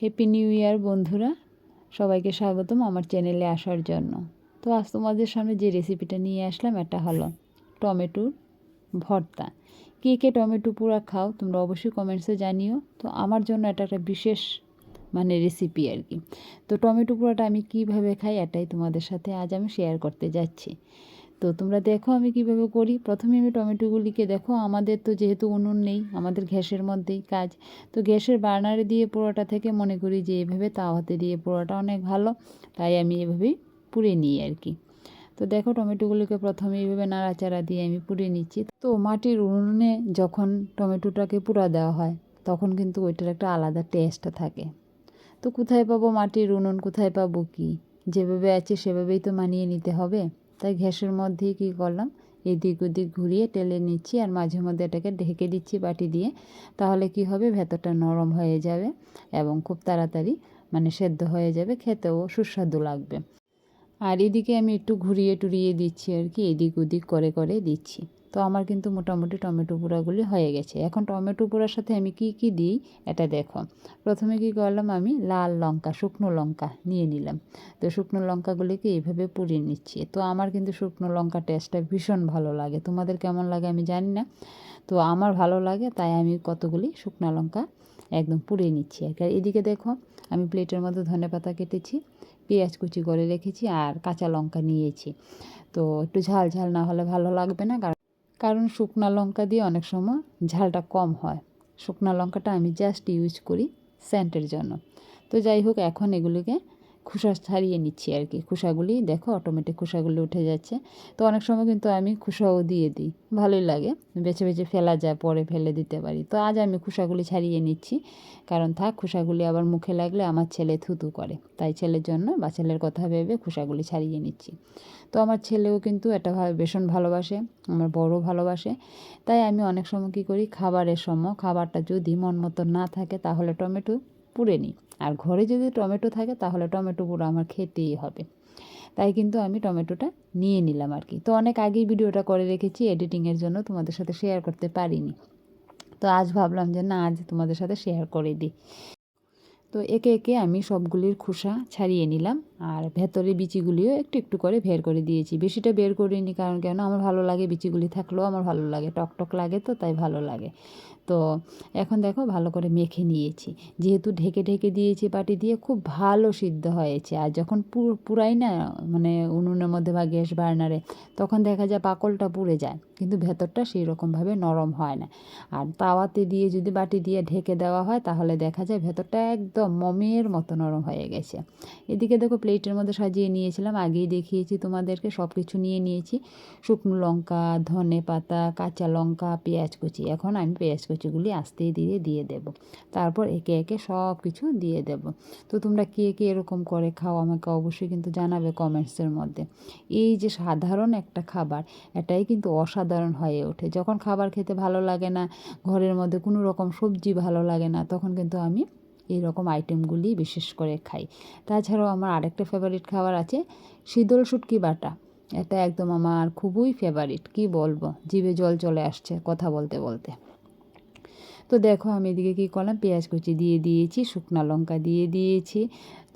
Happy new year বন্ধুরা। সবাইকে স্বাগতম আমার চ্যানেলে আসার জন্য। তো আজ তোমাদের সামনে যে রেসিপিটা নিয়ে আসলাম, এটা হলো টমেটোর ভর্তা। কে কে টমেটো পুরা খাও, তোমরা অবশ্যই কমেন্টসে জানিও। তো আমার জন্য এটা একটা বিশেষ মানে রেসিপি আর কি। তো টমেটো পুরাটা আমি কীভাবে খাই, এটাই তোমাদের সাথে আজ আমি শেয়ার করতে যাচ্ছি। তো তোমরা দেখো আমি কীভাবে করি। প্রথমে আমি টমেটোগুলিকে দেখো, আমাদের তো যেহেতু উনুন নেই, আমাদের গ্যাসের মধ্যেই কাজ। তো গ্যাসের বার্নারে দিয়ে পোড়াটা থেকে মনে করি যে এভাবে তাওয়াতে দিয়ে পোড়াটা অনেক ভালো, তাই আমি এভাবেই পুড়ে নিই আর কি। তো দেখো টমেটোগুলিকে প্রথমে এইভাবে নাড়াচাড়া দিয়ে আমি পুড়ে নিচ্ছি। তো মাটির উনুনে যখন টমেটোটাকে পুড়া দেওয়া হয়, তখন কিন্তু ওইটার একটা আলাদা টেস্ট থাকে। তো কোথায় পাবো মাটির উনুন, কোথায় পাবো কি? যেভাবে আছে সেভাবেই তো মানিয়ে নিতে হবে। তাই ঘ্যাসের মধ্যেই কী করলাম? এদিক ওদিক ঘুরিয়ে টেলে নিচ্ছি আর মাঝে মধ্যে এটাকে ঢেকে দিচ্ছি বাটি দিয়ে। তাহলে কি হবে? ভেতরটা নরম হয়ে যাবে এবং খুব তাড়াতাড়ি মানে সেদ্ধ হয়ে যাবে, খেতেও সুস্বাদু লাগবে। আর এদিকে আমি একটু ঘুরিয়ে টুরিয়ে দিচ্ছি আর কি, এদিক ওদিক করে করে দিচ্ছি। তো আমার কিন্তু মোটামুটি টমেটো পোড়াগুলি হয়ে গেছে। এখন টমেটো পোড়ার সাথে আমি কি কি দিই? এটা দেখো। প্রথমে কি করলাম আমি? লাল লঙ্কা, শুকনো লঙ্কা নিয়ে নিলাম। তো শুকনো লঙ্কাগুলিকে এইভাবে পুড়িয়ে নিচ্ছি। তো আমার কিন্তু শুকনো লঙ্কা টেস্টটা ভীষণ ভালো লাগে। তোমাদের কেমন লাগে আমি জানি না। তো আমার ভালো লাগে, তাই আমি কতগুলি শুকনো লঙ্কা একদম পুড়িয়ে নিচ্ছি আর এদিকে দেখো, আমি প্লেটের মধ্যে ধনে পাতা কেটেছি, পেঁয়াজ কুচি করে রেখেছি আর কাঁচা লঙ্কা নিয়েছি। তো একটু ঝাল ঝাল না হলে ভালো লাগবে না, কারণ শুকনা লঙ্কা দিয়ে অনেক সময় ঝালটা কম হয়। শুকনা লঙ্কাটা আমি জাস্ট ইউজ করি স্যান্টের জন্য। তো যাই হোক, এখন এগুলিকে খোসা ছাড়িয়ে নিচ্ছি আর কি। খোসাগুলি দেখো অটোমেটিক খোসাগুলি উঠে যাচ্ছে। তো অনেক সময় কিন্তু আমি খোসাও দিয়ে দিই। ভালোই লাগে। বেছে বেছে ফেলা যায়, পরে ফেলে দিতে পারি। তো আজ আমি খোসাগুলি ছাড়িয়ে নিচ্ছি। কারণ থাক, খোসাগুলি আবার মুখে লাগলে আমার ছেলে থুতু করে। তাই ছেলের জন্য বা ছেলের কথা ভেবে খোসাগুলি ছাড়িয়ে নিচ্ছি। তো আমার ছেলেও কিন্তু এটা ভীষণ ভালোবাসে, আমার বড় ভালোবাসে। তাই আমি অনেক সময় কী করি, খাবারের সময়, খাবারটা যদি মন মতো না থাকে তাহলে টমেটো পুড়ে নিই। আর ঘরে যদি টমেটো থাকে, তাহলে টমেটো পুরো আমার খেতেই হবে। তাই কিন্তু আমি টমেটোটা নিয়ে নিলাম আর কি। তো অনেক আগেই ভিডিওটা করে রেখেছি এডিটিংয়ের জন্য তোমাদের সাথে শেয়ার করতে পারিনি। তো আজ ভাবলাম যে না, আজ তোমাদের সাথে শেয়ার করে দিই। তো একে একে আমি সবগুলির খোসা ছাড়িয়ে নিলাম। আর ভেতরে বিচিগুলিও একটু একটু করে বের করে দিয়েছি। বেশিটা বের করিনি কারণ কেন? আমার ভালো লাগে বিচিগুলি থাকলেও আমার ভালো লাগে। টক টক লাগে তো, তাই ভালো লাগে। তো এখন দেখো ভালো করে মেখে নিয়েছি। যেহেতু ঢেকে ঢেকে দিয়েছি বাটি দিয়ে খুব ভালো সিদ্ধ হয়েছে। আর যখন পুরাই না মানে উনুনের মধ্যে বা গ্যাস বার্নারে, তখন দেখা যায় পাকলটা পুড়ে যায়। কিন্তু ভেতরটা সেই রকমভাবে নরম হয় না। আর তাওয়াতে দিয়ে যদি বাটি দিয়ে ঢেকে দেওয়া হয়, তাহলে দেখা যায় ভেতরটা একদম মমের মতো নরম হয়ে গেছে। এদিকে দেখো প্লেটের মধ্যে সাজিয়ে নিয়েছিলাম। আগেই দেখিয়েছি তোমাদেরকে সব কিছু নিয়ে নিয়েছি। শুকনো লঙ্কা, ধনে পাতা, কাঁচা লঙ্কা, পেঁয়াজ কুচি। এখন আমি পেঁয়াজ কুচিগুলি আস্তে দিয়ে দিয়ে দেব। তারপর একে একে সব কিছু দিয়ে দেব। তো তোমরা কে কে এরকম করে খাও আমাকে অবশ্যই কিন্তু জানাবে কমেন্টসের মধ্যে। এই যে সাধারণ একটা খাবার, এটাই কিন্তু অসাধারণ হয়ে ওঠে। যখন খাবার খেতে ভালো লাগে না, ঘরের মধ্যে কোনো রকম সবজি ভালো লাগে না, তখন কিন্তু আমি এই রকম আইটেমগুলি বিশেষ করে খাই। তাছাড়াও আমার আরেকটা ফেভারিট খাবার আছে শীতল শুটকি বাটা। এটা একদম আমার খুবই ফেভারিট কি বলব? জিভে জল চলে আসছে কথা বলতে বলতে। তো দেখো আমি এদিকে কী করলাম? পেঁয়াজ কুচি দিয়ে দিয়েছি, শুকনো লঙ্কা দিয়ে দিয়েছি,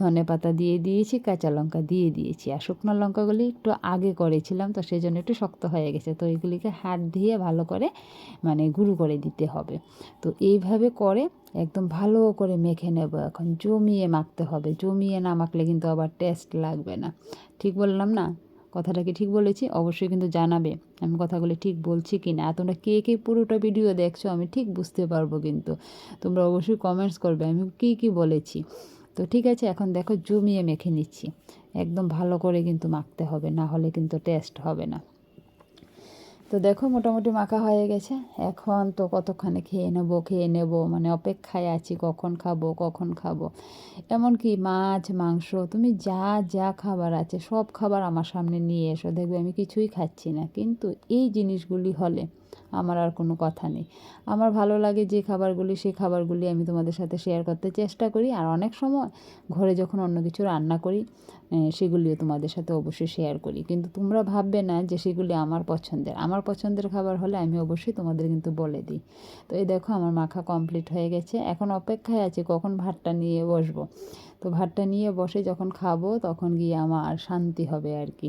ধনে পাতা দিয়ে দিয়েছি, কাঁচা লঙ্কা দিয়ে দিয়েছি। আর শুকনো লঙ্কাগুলি একটু আগে করেছিলাম, তো সেই জন্য একটু শক্ত হয়ে গেছে। তো এগুলিকে হাত দিয়ে ভালো করে মানে গুঁড়ো করে দিতে হবে। তো এইভাবে করে একদম ভালো করে মেখে নেব এখন। জমিয়ে মাখতে হবে। জমিয়ে না মাখলে কিন্তু আবার টেস্ট লাগবে না। ঠিক বললাম না? কথাটা কি ঠিক বলেছি, অবশ্যই কিন্তু জানাবে আমি কথাগুলি ঠিক বলছি কি না তোমরা কে কে পুরোটা ভিডিও দেখছ আমি ঠিক বুঝতে পারব কিন্তু। তোমরা অবশ্যই কমেন্টস করবে আমি কী কী বলেছি। তো ঠিক আছে, এখন দেখো জমিয়ে মেখে নিচ্ছি। একদম ভালো করে কিন্তু মাখতে হবে, না হলে কিন্তু টেস্ট হবে না। তো দেখো মোটামুটি মাখা হয়ে গেছে। এখন তো কতক্ষণে খেয়ে নেব খেয়ে নেব মানে অপেক্ষায় আছি কখন খাব কখন খাব। এমনকি মাছ, মাংস, তুমি যা যা খাবার আছে, সব খাবার আমার সামনে নিয়ে এসো, দেখবে আমি কিছুই খাচ্ছি না। কিন্তু এই জিনিসগুলি হলে আমার আর কোনো কথা নেই। আমার ভালো লাগে যে খাবারগুলি, সেই খাবারগুলি আমি তোমাদের সাথে শেয়ার করতে চেষ্টা করি। আর অনেক সময় ঘরে যখন অন্য কিছু রান্না করি সেগুলিও তোমাদের সাথে অবশ্যই শেয়ার করি। কিন্তু তোমরা ভাববে না যে সেগুলি আমার পছন্দের। আমার পছন্দের খাবার হলে আমি অবশ্যই তোমাদের কিন্তু বলে দিই। তো এই দেখো আমার মাখা কমপ্লিট হয়ে গেছে। এখন অপেক্ষায় আছে কখন ভাতটা নিয়ে বসবো। তো ভাতটা নিয়ে বসে যখন খাব, তখন গিয়ে আমার শান্তি হবে আর কি।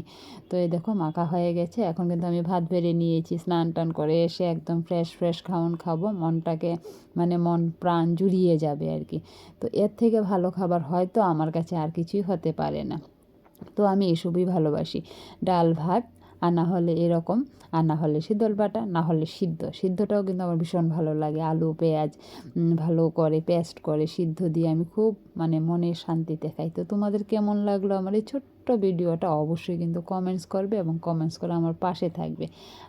তো এই দেখো মাখা হয়ে গেছে, এখন কিন্তু আমি ভাত বেড়ে নিয়েছি, স্নান টান করে এসে একদম ফ্রেশ ফ্রেশ খাওয়ান খাব, মনটাকে মানে মন, প্রাণ জুড়িয়ে যাবে আর কি। তো এর থেকে ভালো খাবার হয়তো আমার কাছে আর কিছুই হতে পারে না। তো আমি এসবই ভালোবাসি। ডাল ভাত আর না হলে এরকম, আর না হলে শীতল বাটা, না হলে সিদ্ধ। সিদ্ধটাও কিন্তু আমার ভীষণ ভালো লাগে। আলু, পেঁয়াজ ভালো করে পেস্ট করে সিদ্ধ দিয়ে আমি খুব মানে মনের শান্তিতে খাই। তো তোমাদের কেমন লাগল আমার এই ছোট্ট ভিডিওটা অবশ্যই কিন্তু কমেন্টস করবে এবং কমেন্টস করে আমার পাশে থাকবে।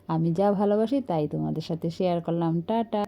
আমি যা ভালোবাসি তাই তোমাদের সাথে শেয়ার করলাম। টাটা!